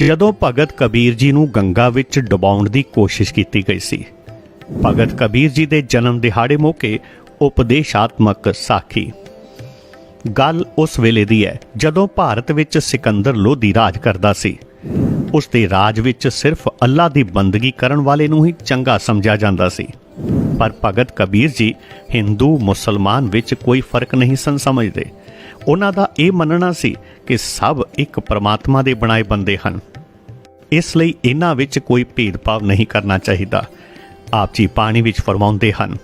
ਜਦੋਂ ਭਗਤ ਕਬੀਰ ਜੀ ਨੂੰ ਗੰਗਾ ਵਿੱਚ ਡੁਬਾਉਣ ਦੀ ਕੋਸ਼ਿਸ਼ ਕੀਤੀ ਗਈ ਸੀ, ਭਗਤ ਕਬੀਰ ਜੀ ਦੇ ਜਨਮ ਦਿਹਾੜੇ ਮੌਕੇ ਉਪਦੇਸ਼ਾਤਮਕ ਸਾਖੀ। ਗੱਲ ਉਸ ਵੇਲੇ ਦੀ ਹੈ ਜਦੋਂ ਭਾਰਤ ਵਿੱਚ ਸਿਕੰਦਰ ਲੋਧੀ ਰਾਜ ਕਰਦਾ ਸੀ। ਉਸ ਦੇ ਰਾਜ ਵਿੱਚ ਸਿਰਫ ਅੱਲਾ ਦੀ ਬੰਦਗੀ ਕਰਨ ਵਾਲੇ ਨੂੰ ਹੀ ਚੰਗਾ ਸਮਝਿਆ ਜਾਂਦਾ ਸੀ। ਪਰ ਭਗਤ ਕਬੀਰ ਜੀ ਹਿੰਦੂ ਮੁਸਲਮਾਨ ਵਿੱਚ ਕੋਈ ਫ਼ਰਕ ਨਹੀਂ ਸਨ ਸਮਝਦੇ। ਉਹਨਾਂ ਦਾ ਇਹ ਮੰਨਣਾ ਸੀ ਕਿ ਸਭ ਇੱਕ ਪਰਮਾਤਮਾ ਦੇ ਬਣਾਏ ਬੰਦੇ ਹਨ। ਇਸ ਲਈ ਇਹਨਾਂ ਵਿੱਚ ਕੋਈ ਭੇਦਭਾਵ ਨਹੀਂ ਕਰਨਾ ਚਾਹੀਦਾ। ਆਪ ਜੀ ਪਾਣੀ ਵਿੱਚ ਫਰਮਾਉਂਦੇ ਹਨ,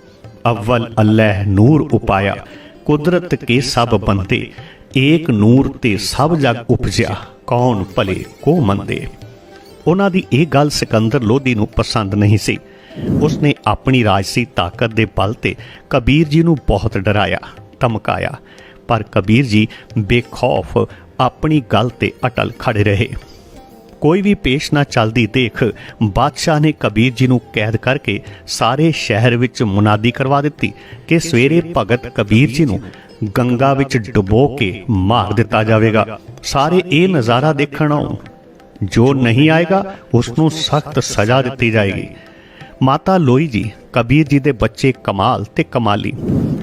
ਅਵਲ ਅੱਲਾਹ ਨੂਰ ਉਪਾਇਆ, ਕੁਦਰਤ ਕੇ ਸਭ ਬੰਦੇ, ਏਕ ਨੂਰ ਤੇ ਸਭ ਜਗ ਉਪਜਿਆ, ਕੌਣ ਭਲੇ, ਕੋ ਮੰਦੇ? ਉਹਨਾਂ ਦੀ ਇਹ ਗੱਲ ਸਿਕੰਦਰ ਲੋਧੀ ਨੂੰ ਪਸੰਦ ਨਹੀਂ ਸੀ। ਉਸਨੇ ਆਪਣੀ ਰਾਜਸੀ ਤਾਕਤ ਦੇ ਬਲ ਤੇ ਕਬੀਰ ਜੀ ਨੂੰ ਬਹੁਤ ਡਰਾਇਆ, ਧਮਕਾਇਆ। ਪਰ ਕਬੀਰ ਜੀ ਬੇਖੌਫ ਆਪਣੀ ਗੱਲ ਤੇ ਅਟਲ ਖੜੇ ਰਹੇ। ਕੋਈ ਵੀ ਪੇਸ਼ ਨਾ ਚੱਲਦੀ ਦੇਖ ਬਾਦਸ਼ਾਹ ਨੇ ਕਬੀਰ ਜੀ ਨੂੰ ਕੈਦ ਕਰਕੇ ਸਾਰੇ ਸ਼ਹਿਰ ਵਿੱਚ ਮੁਨਾਦੀ ਕਰਵਾ ਦਿੱਤੀ ਕਿ ਸਵੇਰੇ ਭਗਤ ਕਬੀਰ ਜੀ ਨੂੰ ਗੰਗਾ ਵਿੱਚ ਡੁਬੋ ਕੇ ਮਾਰ ਦਿੱਤਾ ਜਾਵੇਗਾ। ਸਾਰੇ ਇਹ ਨਜ਼ਾਰਾ ਦੇਖਣ ਆਉਣ ਜੋ ਨਹੀਂ ਆਏਗਾ ਉਸ ਨੂੰ ਸਖਤ ਸਜ਼ਾ ਦਿੱਤੀ ਜਾਏਗੀ। ਮਾਤਾ ਲੋਈ ਜੀ ਕਬੀਰ ਜੀ ਦੇ ਬੱਚੇ ਕਮਾਲ ਤੇ ਕਮਾਲੀ।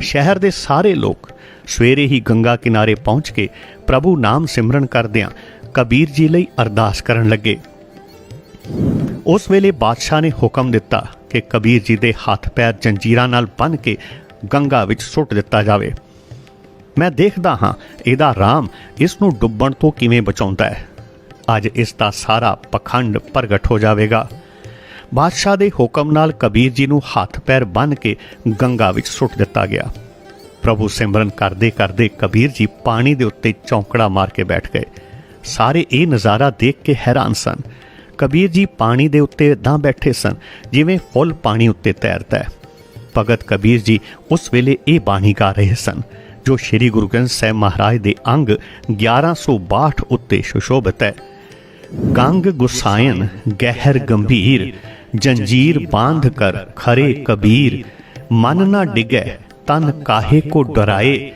ਸ਼ਹਿਰ ਦੇ ਸਾਰੇ ਲੋਕ ਸਵੇਰੇ ਹੀ ਗੰਗਾ ਕਿਨਾਰੇ ਪਹੁੰਚ ਕੇ ਪ੍ਰਭੂ ਨਾਮ ਸਿਮਰਨ ਕਰਦਿਆਂ ਕਬੀਰ ਜੀ ਲਈ ਅਰਦਾਸ ਕਰਨ ਲੱਗੇ। ਉਸ ਵੇਲੇ ਬਾਦਸ਼ਾਹ ਨੇ ਹੁਕਮ ਦਿੱਤਾ ਕਿ ਕਬੀਰ ਜੀ ਦੇ ਹੱਥ ਪੈਰ ਜੰਜੀਰਾਂ ਨਾਲ ਬੰਨ੍ਹ ਕੇ ਗੰਗਾ ਵਿੱਚ ਸੁੱਟ ਦਿੱਤਾ ਜਾਵੇ। ਮੈਂ ਦੇਖਦਾ ਹਾਂ ਇਹਦਾ ਰਾਮ ਇਸ ਨੂੰ ਡੁੱਬਣ ਤੋਂ ਕਿਵੇਂ ਬਚਾਉਂਦਾ ਹੈ। ਅੱਜ ਇਸ ਦਾ ਸਾਰਾ ਪਖੰਡ ਪ੍ਰਗਟ ਹੋ ਜਾਵੇਗਾ। ਬਾਦਸ਼ਾਹ ਦੇ ਹੁਕਮ ਨਾਲ ਕਬੀਰ ਜੀ ਨੂੰ ਹੱਥ ਪੈਰ ਬੰਨ੍ਹ ਕੇ ਗੰਗਾ ਵਿੱਚ ਸੁੱਟ ਦਿੱਤਾ ਗਿਆ। ਪ੍ਰਭੂ ਸਿਮਰਨ ਕਰਦੇ ਕਰਦੇ ਕਬੀਰ ਜੀ ਪਾਣੀ ਦੇ ਉੱਤੇ ਚੌਂਕੜਾ ਮਾਰ ਕੇ ਬੈਠ ਗਏ। ਸਾਰੇ ਇਹ ਨਜ਼ਾਰਾ ਦੇਖ ਕੇ ਹੈਰਾਨ ਸਨ। ਕਬੀਰ ਜੀ ਪਾਣੀ ਦੇ ਉੱਤੇ ਇਦਾਂ ਬੈਠੇ ਸਨ, ਜਿਵੇਂ ਫੁੱਲ ਪਾਣੀ ਉੱਤੇ ਤੈਰਦਾ ਹੈ। ਭਗਤ ਕਬੀਰ ਜੀ ਉਸ ਵੇਲੇ ਇਹ ਬਾਣੀ ਗਾ ਰਹੇ ਸਨ, ਜੋ ਸ੍ਰੀ ਗੁਰੂ ਗ੍ਰੰਥ ਸਾਹਿਬ ਮਹਾਰਾਜ ਦੇ ਅੰਗ 1162 ਉੱਤੇ ਸੁਸ਼ੋਭਿਤ ਹੈ। ਗੰਗ ਗੁਸਾਇਨ ਗਹਿਰ ਗੰਭੀਰ ਜੰਜੀਰ ਬਾਂਧ ਕਰ, ਖਰੇ ਕਬੀਰ। ਮਨ ਨਾ ਡਿਗੈ, ਤਨ ਕਾਹੇ ਕੋ ਡਰਾਏ।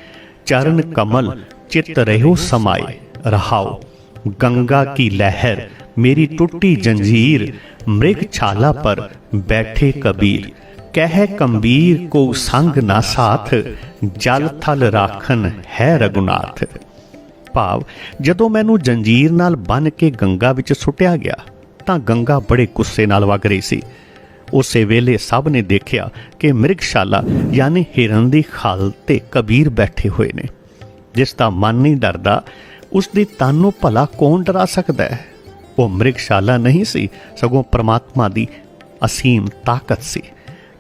ਚਰਨ ਕਮਲ, ਚਿਤ ਰਹਿਓ ਸਮਾਏ। ਰਹਾਓ, ਗੰਗਾ ਕੀ ਲਹਿਰ, ਮੇਰੀ ਟੁੱਟੀ ਜੰਜੀਰ। ਮ੍ਰਿਗ ਛਾਲਾ ਪਰ ਬੈਠੇ ਕਬੀਰ। ਕਹਿ ਕੰਬੀਰ ਕੋ ਸੰਗ ਨਾ ਸਾਥ, ਜਲ ਥਲ ਰਾਖਨ ਹੈ ਰਗੁਨਾਥ ਭਾਵ, ਜਦੋਂ ਮੈਨੂੰ ਜੰਜੀਰ ਨਾਲ ਬੰਨ ਕੇ ਗੰਗਾ ਵਿੱਚ ਸੁੱਟਿਆ ਗਿਆ ਤਾਂ ਗੰਗਾ ਬੜੇ ਗੁੱਸੇ ਨਾਲ ਵਗ ਰਹੀ ਸੀ। ਉਸੇ ਵੇਲੇ ਸਭ ਨੇ ਦੇਖਿਆ ਕਿ ਮ੍ਰਿਗਸ਼ਾਲਾ ਯਾਨੀ ਹਿਰਨ ਦੀ ਖਾਲ ਤੇ ਕਬੀਰ ਬੈਠੇ ਹੋਏ ਨੇ। ਜਿਸ ਦਾ ਮਨ ਨਹੀਂ ਡਰਦਾ, ਉਸ ਦੀ ਤਨ ਨੂੰ ਭਲਾ ਕੌਣ ਡਰਾ ਸਕਦਾ ਹੈ? ਉਹ ਮ੍ਰਿਗਸ਼ਾਲਾ ਨਹੀਂ ਸੀ, ਸਗੋਂ ਪ੍ਰਮਾਤਮਾ ਦੀ ਅਸੀਮ ਤਾਕਤ ਸੀ,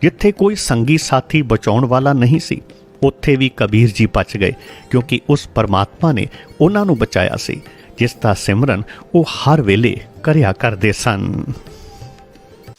ਜਿੱਥੇ ਕੋਈ ਸੰਗੀ ਸਾਥੀ ਬਚਾਉਣ ਵਾਲਾ ਨਹੀਂ ਸੀ। ਉੱਥੇ ਵੀ ਕਬੀਰ ਜੀ ਬਚ ਗਏ, ਕਿਉਂਕਿ ਉਸ ਪਰਮਾਤਮਾ ਨੇ ਉਹਨਾਂ ਨੂੰ ਬਚਾਇਆ ਸੀ, ਜਿਸ ਦਾ ਸਿਮਰਨ ਉਹ ਹਰ ਵੇਲੇ ਕਰਿਆ ਕਰਦੇ ਸਨ।